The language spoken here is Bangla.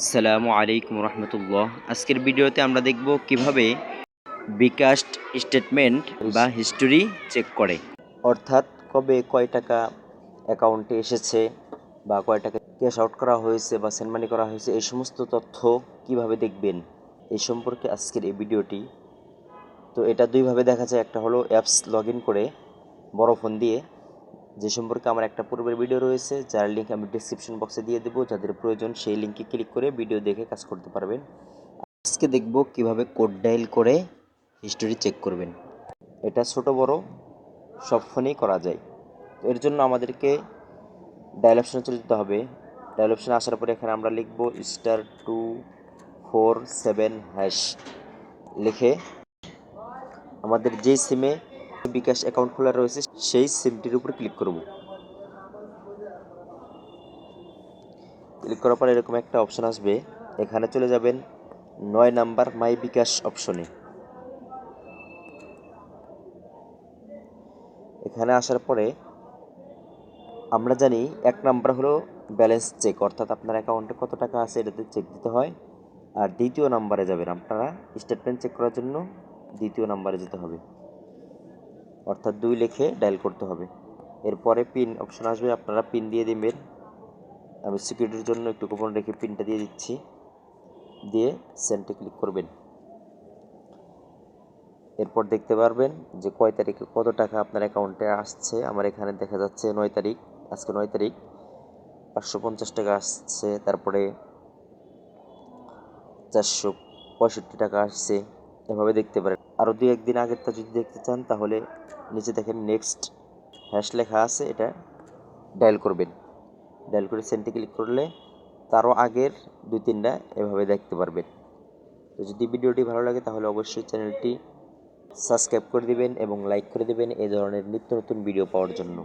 আসসালামু আলাইকুম রহমতুল্লাহ। আজকের ভিডিওতে আমরা দেখব কীভাবে বিকাশ স্টেটমেন্ট বা হিস্টোরি চেক করে। অর্থাৎ কবে কয় টাকা অ্যাকাউন্টে এসেছে বা কয় টাকা ক্যাশ আউট করা হয়েছে বা সেন্ড মানি করা হয়েছে, এই সমস্ত তথ্য কীভাবে দেখবেন, এই সম্পর্কে আজকের এই ভিডিওটি। তো এটা দুইভাবে দেখা যায়, একটা হলো অ্যাপস লগ করে বড় ফোন দিয়ে যে সম্পর্কে আমার একটা পূর্বের ভিডিও রয়েছে, যার লিঙ্ক আমি ডিসক্রিপশন বক্সে দিয়ে দেবো। যাদের প্রয়োজন সেই লিঙ্কে ক্লিক করে ভিডিও দেখে কাজ করতে পারবেন। আজকে দেখব কীভাবে কোড ডাইল করে হিস্টোরি চেক করবেন। এটা ছোট, বড়, সব ফোনেই করা যায়। এর জন্য আমাদেরকে ডায়াল অপশনে চলে যেতে হবে। ডায়াল অপশনে আসার পরে এখানে আমরা লিখব star two four seven hash লিখে আমাদের যে সিমে বিকাশ অ্যাকাউন্ট খোলা রয়েছে, সেই সিমটির উপর ক্লিক করব। ক্লিক করার পর এরকম একটা অপশন আসবে, এখানে চলে যাবেন নয় নাম্বার মাই বিকাশ অপশনে। এখানে আসার পরে আমরা জানি এক নাম্বার হলো ব্যালেন্স চেক, অর্থাৎ আপনার অ্যাকাউন্টে কত টাকা আছে এটাতে চেক দিতে হয়, আর দ্বিতীয় নাম্বারে যাবেন, আপনারা স্টেটমেন্ট চেক করার জন্য দ্বিতীয় নাম্বারে যেতে হবে। অর্থাৎ দুই লিখে ডায়াল করতে হবে। এরপরে পিন অপশন আসবে, আপনারা পিন দিয়ে দিবেন আমি সিকিউরিটির জন্য একটু গোপন রেখে পিনটা দিয়ে দিচ্ছি। দিয়ে সেন্টে ক্লিক করবেন। এরপর দেখতে পারবেন যে কয় তারিখে কত টাকা আপনার অ্যাকাউন্টে আসছে। আমার এখানে দেখা যাচ্ছে নয় তারিখ, আজকে নয় তারিখ। পাঁচশো পঞ্চাশ টাকা আসছে, তারপরে চারশো পঁয়ষট্টি টাকা আসছে। এভাবে দেখতে পারেন। আরও দুই, একদিন আগেরটা যদি দেখতে চান, তাহলে নিচে দেখেন নেক্সট হ্যাশ লেখা আছে, এটা ডায়াল করবেন। ডায়াল করে সেন্টে ক্লিক করলে তারও আগের দুই তিনটা এভাবে দেখতে পারবেন। তো যদি ভিডিওটি ভালো লাগে তাহলে অবশ্যই চ্যানেলটি সাবস্ক্রাইব করে দিবেন এবং লাইক করে দিবেন এই ধরনের নিত্য নতুন ভিডিও পাওয়ার জন্য।